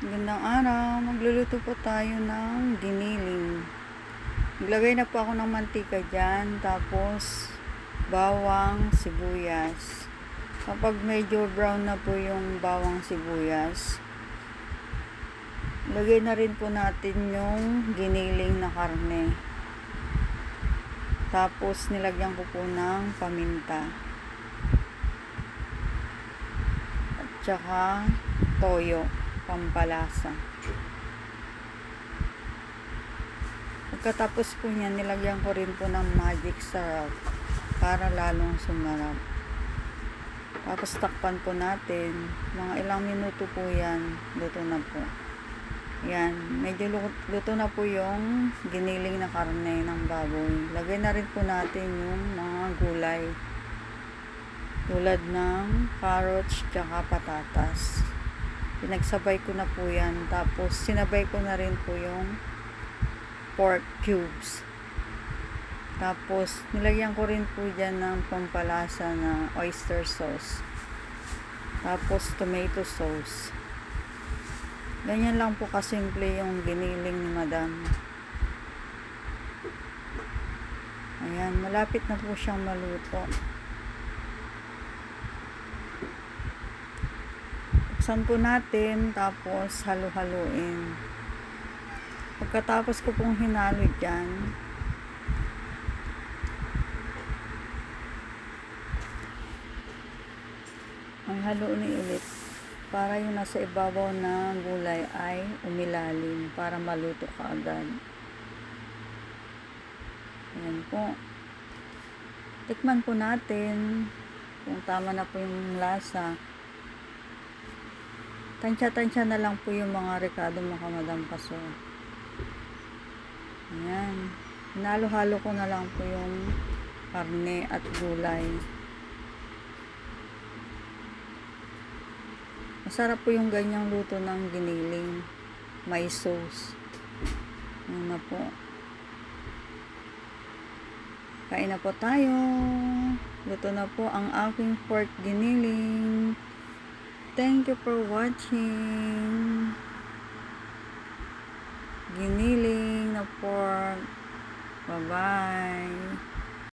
Magandang araw. Magluluto po tayo ng giniling. Naglagay na po ako ng mantika dyan. Tapos, bawang, sibuyas. Kapag medyo brown na po yung bawang sibuyas, lagay na rin po natin yung giniling na karne. Tapos, nilagyan ko po ng paminta. At saka, toyo pampalasa. Pagkatapos po niyan, nilagyan ko rin po ng magic syrup para lalong sumarap. Tapos takpan po natin. Mga ilang minuto po yan. Luto na po. Yan. Medyo lu- luto na po yung giniling na karne ng baboy. Lagay na rin po natin yung mga gulay. Tulad ng carrots tsaka patatas pinagsabay ko na po yan. Tapos, sinabay ko na rin po yung pork cubes. Tapos, nilagyan ko rin po dyan ng pampalasa na oyster sauce. Tapos, tomato sauce. Ganyan lang po kasimple yung giniling ni madam. Ayan, malapit na po siyang maluto. Buksan po natin, tapos halo-haluin. Pagkatapos ko pong hinalo dyan, ang haluin ulit para yung nasa ibabaw na gulay ay umilalim para maluto ka agad. Ayan po. Tikman po natin kung tama na po yung lasa. Tansya-tansya na lang po yung mga rekado mga kamadam paso. Ayan. Hinalo-halo ko na lang po yung karne at gulay. Masarap po yung ganyang luto ng giniling. May sauce. Ayan na po. Kain na po tayo. Luto na po ang aking pork giniling. Thank you for watching. Giniling na pork. Bye-bye.